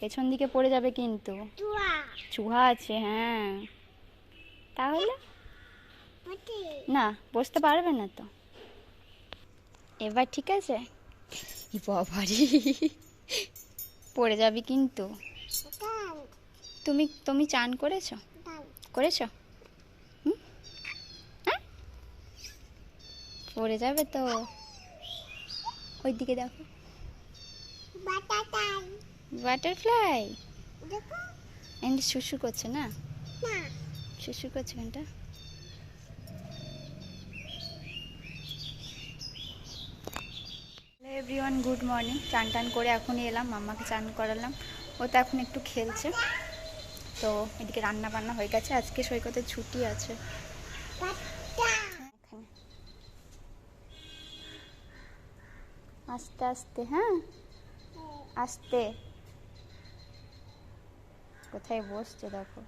পেছন দিকে পড়ে যাবে কিন্তু। চুহা আছে হ্যাঁ। তাহলে? না বসতে পারবে না তো। এবার ঠিক আছে? বাবারি। পড়ে যাবি কিন্তু। তুমি তুমি চান করেছ? করেছ? হুম? হ্যাঁ? পড়ে যাবে তো। ওই দিকে দেখো বাটারফ্লাই এন্ড শুশু করছে না? শুশু করছে হ্যালো এভরিওয়ান গুড মর্নিং চান টান করে এখনই এলাম মাম্মাকে চান করালাম। ও তো এখন একটু খেলছে। তো এদিকে রান্না বান্না হয়ে গেছে। আজকে সৈকতের ছুটি আছে। আস্তে আস্তে হ্যাঁ। আস্তে। কোথায় বসছে দেখো।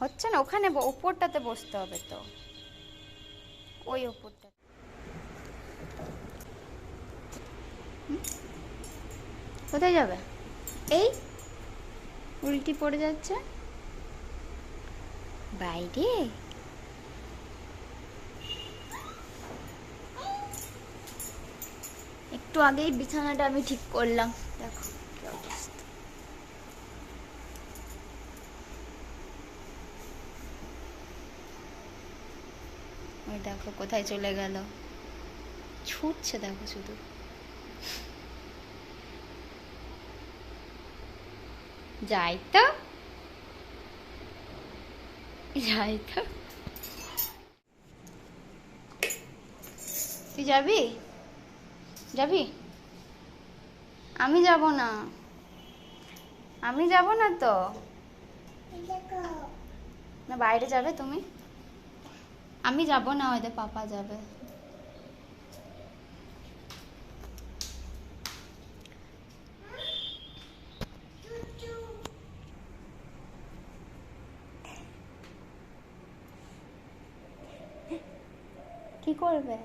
হচ্ছে না, ওখানে ওপরটাতে বসতে হবে তো। ওই ওপরটা। কোথায় যাবে? এই উল্টি পড়ে যাচ্ছে। বাইরে? একটু আগেই বিছানাটা আমি ঠিক করলাম, দেখো। ওই দেখো কোথায় চলে গেল। ছুটছে দেখো শুধু। যাই তো। যাই তো। তুই যাবি? যাবি? আমি যাব না। আমি যাব না তো? না বাইরে যাবে তুমি? আমি যাব না ওদের পাপা যাবে। কি করবে?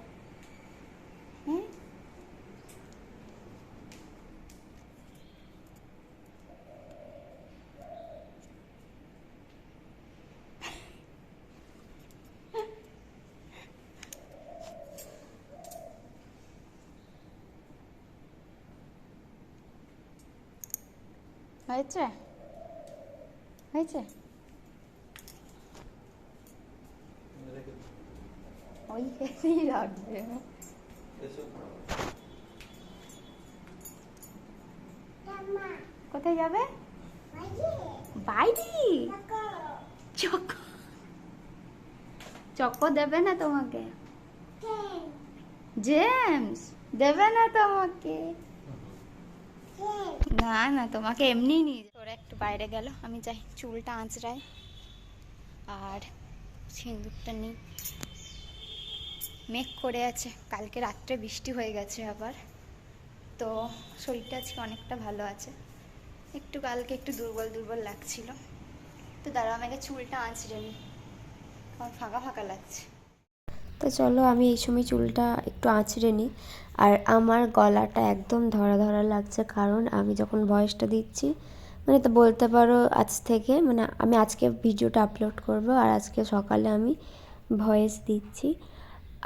হয়েছে? হয়েছে? ওইখানেই রাখবে জামা কোথায় যাবে? বাইরে। চক। চকো দেবে না তোমাকে? জেমস দেবে না তোমাকে। না না, তোমাকে এমনি নিয়ে ওরা একটু বাইরে গেল, আমি যাই। চুলটা আঁচড়াই। আর সিঁদুরটা নিই। মেঘ করে আছে। কালকে রাত্রে বৃষ্টি হয়ে গেছে আবার। তো শরীরটা আজকে অনেকটা ভালো আছে। একটু কালকে একটু দুর্বল দুর্বল লাগছিল। তো দাঁড়াও আমাকে চুলটা আঁচড়ে নিই। আমার ফাঁকা ফাঁকা লাগছে। তো চলো আমি এই সময় চুলটা একটু আঁচড়ে নিই। আর আমার গলাটা একদম ধরা ধরা লাগছে, কারণ আমি যখন ভয়েসটা দিচ্ছি মানে তো বলতে পারো আজ থেকে মানে আমি আজকে ভিডিওটা আপলোড করব আর আজকে সকালে আমি ভয়েস দিচ্ছি।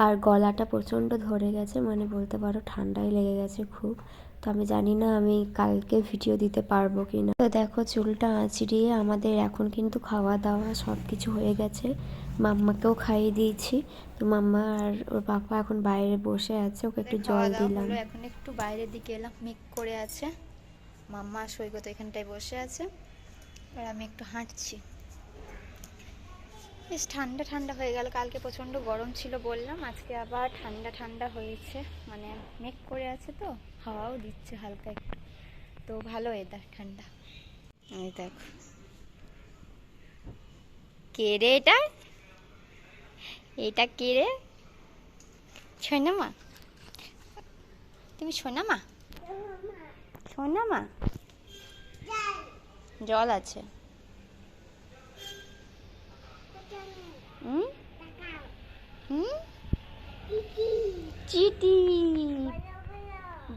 আর গলাটা প্রচণ্ড ধরে গেছে মানে বলতে পারো ঠান্ডাই লেগে গেছে খুব। তো আমি জানি না আমি কালকে ভিডিও দিতে পারব কি না তো দেখো চুলটা আঁচড়িয়ে আমাদের এখন কিন্তু খাওয়া দাওয়া সব কিছু হয়ে গেছে। মাম্মাকেও খাইয়ে দিয়েছি। তো মাম্মা আর ওর পাপা এখন বাইরে বসে আছে ওকে একটু জল দিলাম। এখন একটু বাইরের দিকে এলাম মেঘ করে আছে। মাম্মা সৈকত এখানটায় বসে আছে আর আমি একটু হাঁটছি। বেশ ঠান্ডা ঠান্ডা হয়ে গেল কালকে প্রচণ্ড গরম ছিল বললাম আজকে আবার ঠান্ডা ঠান্ডা হয়েছে মানে মেঘ করে আছে তো হাওয়াও দিচ্ছে হালকা একটু। তো ভালো এদার ঠান্ডা। এই দেখো। কে রে এটা? এটা কে রে? সোনামা। তুমি সোনামা? সোনামা? জল আছে। হুম? হুম? চিটি।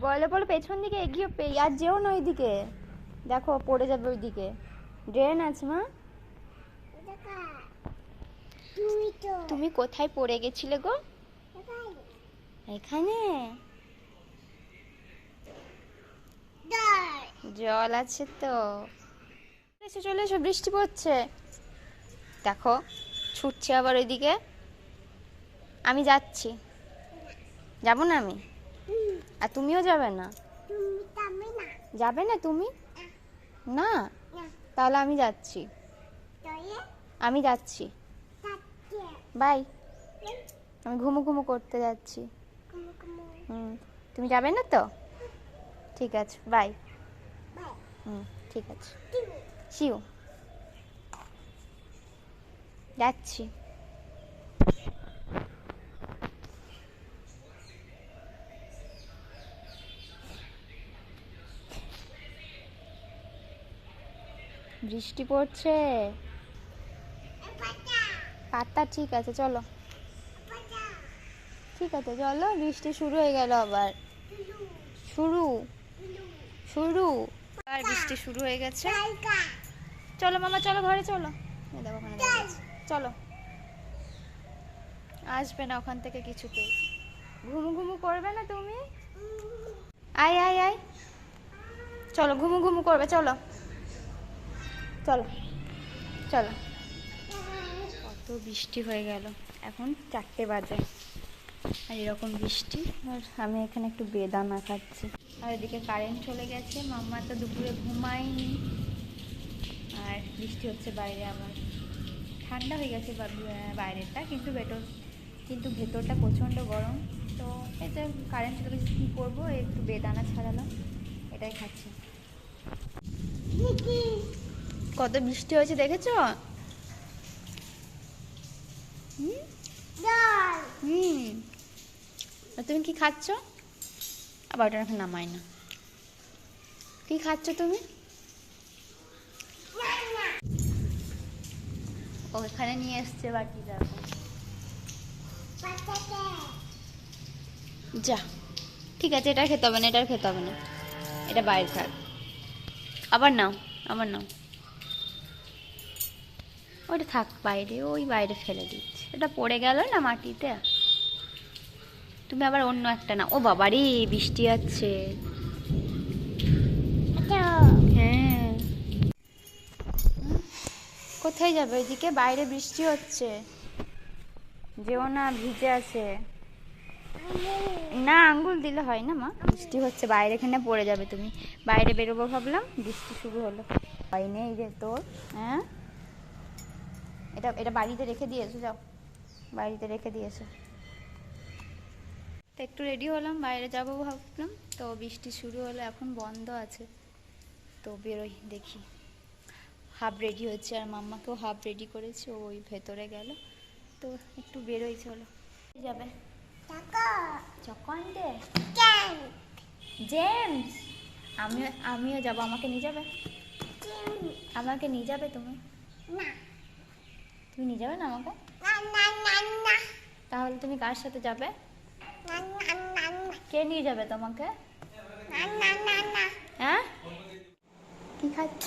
বলো বলো, পেছন দিকে এগিয়ে আর যেও না ওইদিকে। দেখো, পড়ে যাবে ওইদিকে। ড্রেন আছে, মা। তুমি কোথায় পড়ে গেছিলে গো? এখানে? জল আছে তো। এসে চলে এসো বৃষ্টি পড়ছে। দেখো ছুটছে আবার ওইদিকে। আমি যাচ্ছি। যাব না আমি? আর তুমিও যাবে না? যাবে না তুমি? না? তাহলে আমি যাচ্ছি। আমি যাচ্ছি। বাই। আমি ঘুমু ঘুমু করতে যাচ্ছি। হুম, তুমি যাবে না তো? ঠিক আছে, বাই। হুম, ঠিক আছে। শিউ যাচ্ছি। বৃষ্টি পড়ছে। পাতা ঠিক আছে, চলো। ঠিক আছে, চলো, বৃষ্টি শুরু হয়ে গেল আবার। শুরু। শুরু। আর বৃষ্টি শুরু হয়ে গেছে। চলো মামা, চলো ঘরে, চলো। ওখানে চলো। আসবে না ওখান থেকে কিছুতেই। ঘুমু ঘুমু করবে না তুমি? আয় আয় আয়। চলো, ঘুমু ঘুমু করবে, চলো। চলো চলো। বৃষ্টি হয়ে গেল। এখন চারটে বাজে। আর এরকম বৃষ্টি, আর আমি এখানে একটু বেদানা খাচ্ছি। আর এদিকে কারেন্ট চলে গেছে, মাম্মা তো দুপুরে ঘুমায়নি। আর বৃষ্টি হচ্ছে বাইরে আবার। ঠান্ডা হয়ে গেছে বাইরেটা কিন্তু ভেতর কিন্তু ভেতরটা প্রচণ্ড গরম। তো এতে কারেন্ট চলে গেছে, কী করব? একটু বেদানা ছাড়ালাম, এটাই খাচ্ছি। কত বৃষ্টি হয়েছে দেখেছ? হুম। তুমি কি খাচ্ছ? আবার ওটা এখন নামাই না। কি খাচ্ছ তুমি? ওখানে নিয়ে এসছে বাটি, দেখো। যা। ঠিক আছে, এটা খেতে হবে না এটা খেতে হবে না। এটা বাইরে থাক। আবার নাও আবার নাও। ওটা থাক বাইরে, ওই বাইরে ফেলে দিচ্ছে। এটা পড়ে গেল না মাটিতে? তুমি আবার অন্য একটা না ও বাবারে বৃষ্টি আছে হ্যাঁ। কোথায় যাবে? ওইদিকে বাইরে বৃষ্টি হচ্ছে। যেও না, ভিজে আছে। না, আঙ্গুল দিলে হয় না মা। বৃষ্টি হচ্ছে, বাইরে এখানে পড়ে যাবে তুমি। বাইরে বেরোবো ভাবলাম, বৃষ্টি শুরু হলো। হয় নেই রে তোর হ্যাঁ? এটা এটা বাড়িতে রেখে দিয়েছ যাও। বাড়িতে রেখে দিয়েছ। তো একটু রেডি হলাম বাইরে যাব ভাবলাম। তো বৃষ্টি শুরু হলো এখন বন্ধ আছে। তো বেরোই দেখি। হাফ রেডি হচ্ছে আর মাম্মাকেও হাফ রেডি করেছে ওই ভেতরে গেল। তো একটু বেরোই চলো। যাবে? জেমস আমিও আমিও যাব আমাকে নিয়ে যাবে? আমাকে নিয়ে যাবে তুমি? না। তুমি নিয়ে যাবে না আমাকে? তাহলে তুমি কার সাথে যাবে? কে নিয়ে যাবে তোমাকে? হ্যাঁ? কি খাচ্ছ?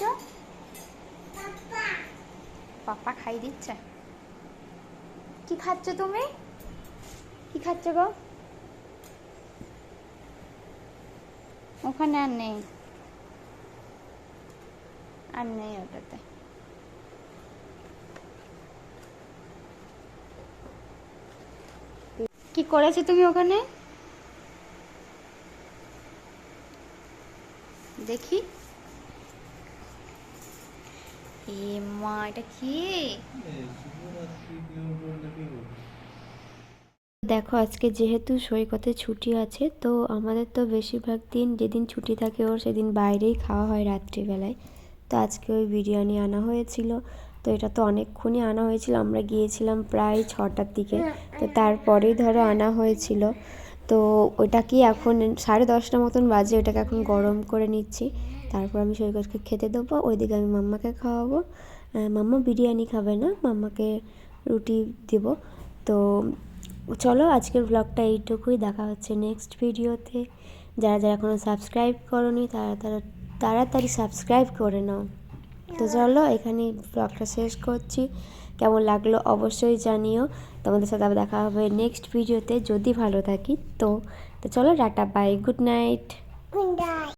পাপা খাই দিচ্ছে। কি খাচ্ছ তুমি? কি খাচ্ছ গো? ওখানে আর নেই। আর নেই ওটাতে কি করেছ তুমি ওখানে? দেখি। এ মা কি? দেখো, আজকে যেহেতু সৈকতে ছুটি আছে, তো আমাদের তো বেশিরভাগ দিন যেদিন ছুটি থাকে ওর সেদিন বাইরেই খাওয়া হয় রাত্রিবেলায়। তো আজকে ওই বিরিয়ানি আনা হয়েছিল। তো এটা তো অনেকক্ষণই আনা হয়েছিল আমরা গিয়েছিলাম প্রায় ছটার দিকে। তো তারপরেই ধরো আনা হয়েছিল। তো ওটা কি এখন সাড়ে দশটা মতন বাজে ওটাকে এখন গরম করে নিচ্ছি। তারপর আমি সৈকতকে খেতে দেবো ওইদিকে আমি মাম্মাকে খাওয়াবো। মাম্মা বিরিয়ানি খাবে না মাম্মাকে রুটি দেবো। তো চলো আজকের ব্লগটা এইটুকুই দেখা হচ্ছে নেক্সট ভিডিওতে যারা যারা এখনও সাবস্ক্রাইব করনি তারা তারা তাড়াতাড়ি সাবস্ক্রাইব করে নাও। তো চলো এখানে ব্লগটা শেষ করছি। কেমন লাগল অবশ্যই জানিও। তোমাদের সাথে আবার দেখা হবে নেক্সট ভিডিওতে যদি ভালো থাকি তো। তো চলো, টাটা বাই গুড নাইট.